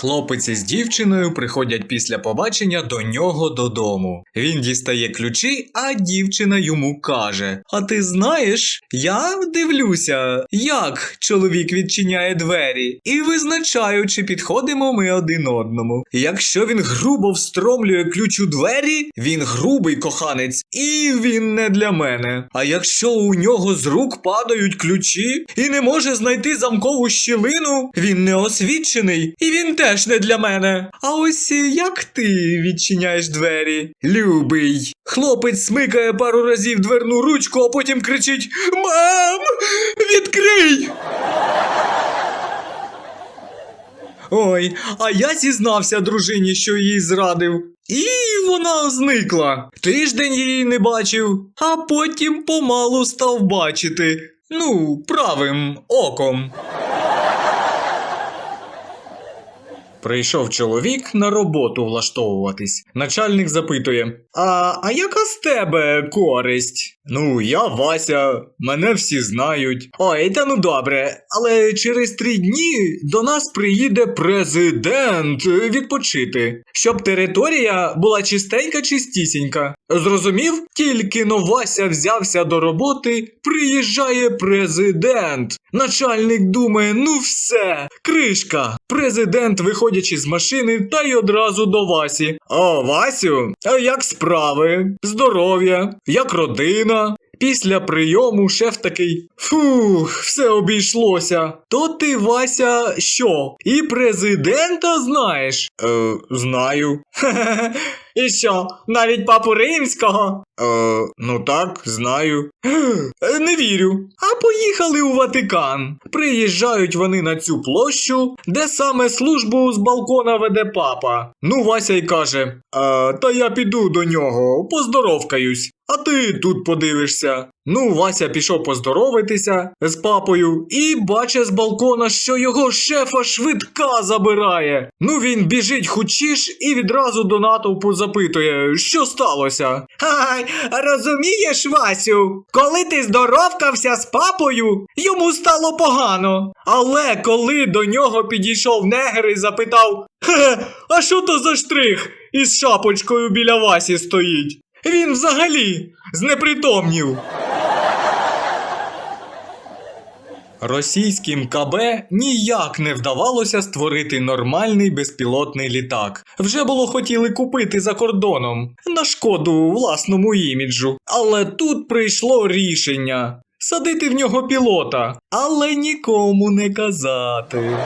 Хлопець із дівчиною приходять після побачення до нього додому. Він дістає ключі, а дівчина йому каже: А ти знаєш, я дивлюся, як чоловік відчиняє двері, і визначаю, чи підходимо ми один одному. Якщо він грубо встромлює ключ у двері, він грубий коханець, і він не для мене. А якщо у нього з рук падають ключі і не може знайти замкову щілину, він не освічений, і він теж не для мене. А ось як ти відчиняєш двері? Любий. Хлопець смикає пару разів дверну ручку, а потім кричить: Мам! Відкрий! Ой, а я зізнався дружині, що її зрадив. І вона зникла. Тиждень її не бачив, а потім помалу став бачити. Ну, правим оком. Прийшов чоловік на роботу влаштовуватись. Начальник запитує: А, а яка з тебе користь? Ну, я Вася, мене всі знають. Ой, та ну добре, але через три дні до нас приїде президент відпочити, щоб територія була чистенька чистісінька. Зрозумів? Тільки но Вася взявся до роботи, приїжджає президент. Начальник думає, ну все, кришка. Президент, виходячи з машини, та й одразу до Васі. О, Васю, а як справи? Здоров'я, як родина? Після прийому шеф такий: Фух, все обійшлося. То ти, Вася, що? І президента знаєш? Е, знаю. Хе-хе-хе. І що, навіть папу римського? Е, ну так, знаю. Е, Не вірю. А поїхали у Ватикан. Приїжджають вони на цю площу, де саме службу з балкона веде папа. Ну, Вася й каже: е, Та я піду до нього, поздоровкаюсь. А ти тут подивишся. Ну, Вася пішов поздоровитися з папою і бачить з балкона, що його шефа швидка забирає. Ну він біжить хучіш і відразу до натовпу запитує, що сталося. Хай, розумієш, Васю, коли ти здоровкався з папою, йому стало погано. Але коли до нього підійшов негр і запитав: Хе, а що то за штрих із шапочкою біля Васі стоїть? Він взагалі знепритомнів. Російським КБ ніяк не вдавалося створити нормальний безпілотний літак. Вже було хотіли купити за кордоном на шкоду власному іміджу. Але тут прийшло рішення садити в нього пілота, але нікому не казати.